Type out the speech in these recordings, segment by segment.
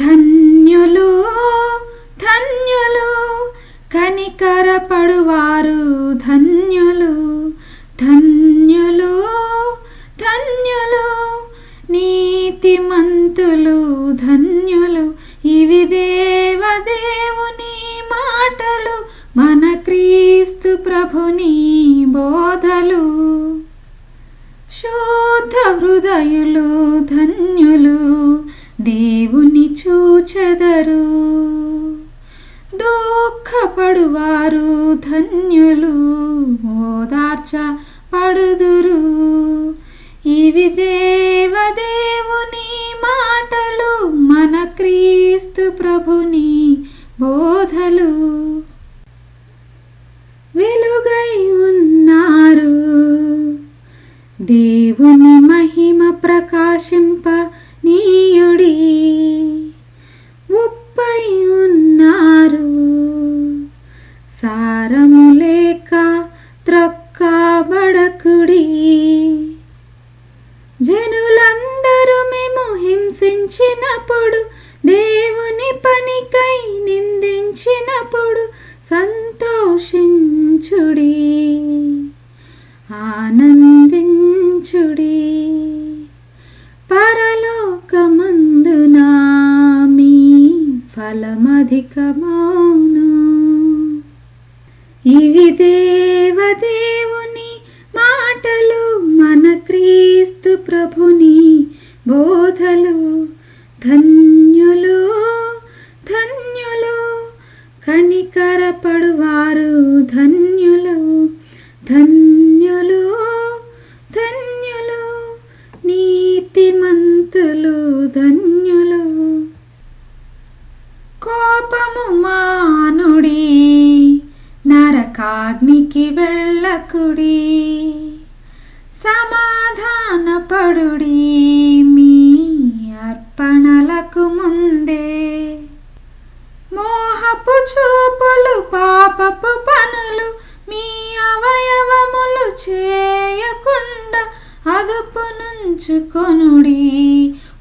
ధన్యులు ధన్యులు కనికరపడువారు ధన్యులు ధన్యులు ధన్యులు నీతిమంతులు ధన్యులు ఇవి దేవదేవుని మాటలు మన క్రీస్తు ప్రభుని బోధలు. శుద్ధ హృదయులు ధన్యులు చూచెదరు. దుఃఖపడువారు ధన్యులు ఓదార్చ పడుదురు. ఇవి దేవదేవుని మాటలు మన క్రీస్తు ప్రభుని బోధలు. వెలుగై ఉన్నారు. దేవుని మహిమ ప్రకాశం పై ఉన్నారు. సారము లేక త్రొక్కబడకుడి జనులందరూ మేము హింసించినప్పుడు ఫలమధికమౌను ఇవి దేవదేవుని మాటలు మన క్రీస్తు ప్రభుని బోధలు. ధన్య మానుడి నరకాగ్నికి వెళ్ళకుడి సమాధానపడుడి మీ అర్పణలకు ముందే. మోహపు చూపులు పాపపు పనులు మీ అవయవములు చేయకుండా అదుపు నుంచుకొనుడి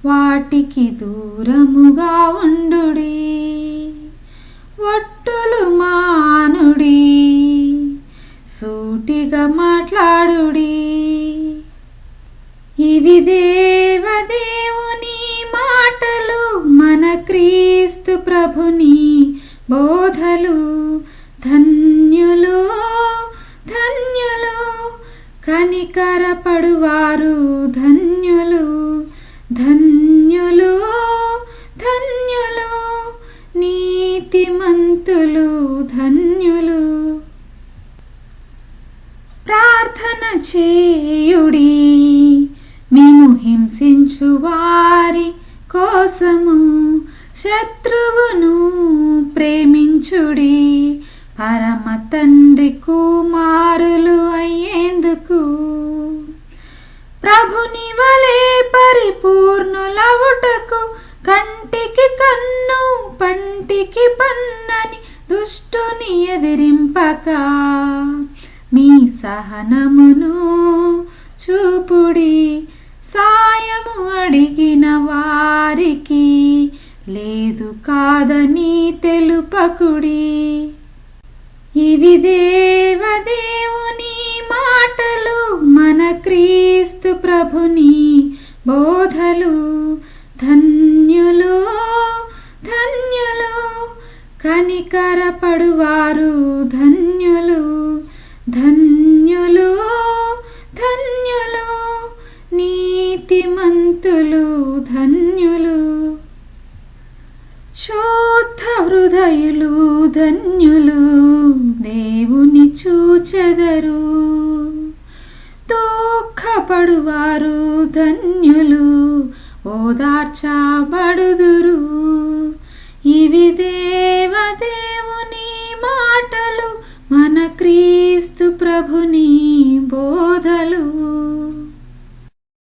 వాటికి దూరముగా ఉండుడి. మాట్లాడుడి. ఇవి దేవదేవుని మాటలు మన క్రీస్తు ప్రభుని బోధలు. ధన్యులు ధన్యులు కనికరపడువారు ధన్యులు. చేయుడి. మేము హింసించు వారి కోసము శత్రువును ప్రేమించుడి. పరమ తండ్రి కుమారులు అయ్యేందుకు ప్రభుని వలె పరిపూర్ణులవుటకు కంటికి కన్ను పంటికి పన్నని దుష్టుని ఎదిరింపక. మీ సహనమును చూపుడి. సాయము అడిగిన వారికి లేదు కాదని తెలుపకుడి. ఇవి దేవదేవుని మాటలు మన క్రీస్తు ప్రభుని బోధలు. ధన్యులు ధన్యులు కనికరపడువారు ధన్యులు. శోద్ధ హృదయులు ధన్యులు దేవుని చూచెదరు. దుఃఖపడువారు ధన్యులు ఓదార్చబడుదురు. ఇవి దేవదేవుని మాటలు మన క్రీస్తు ప్రభుని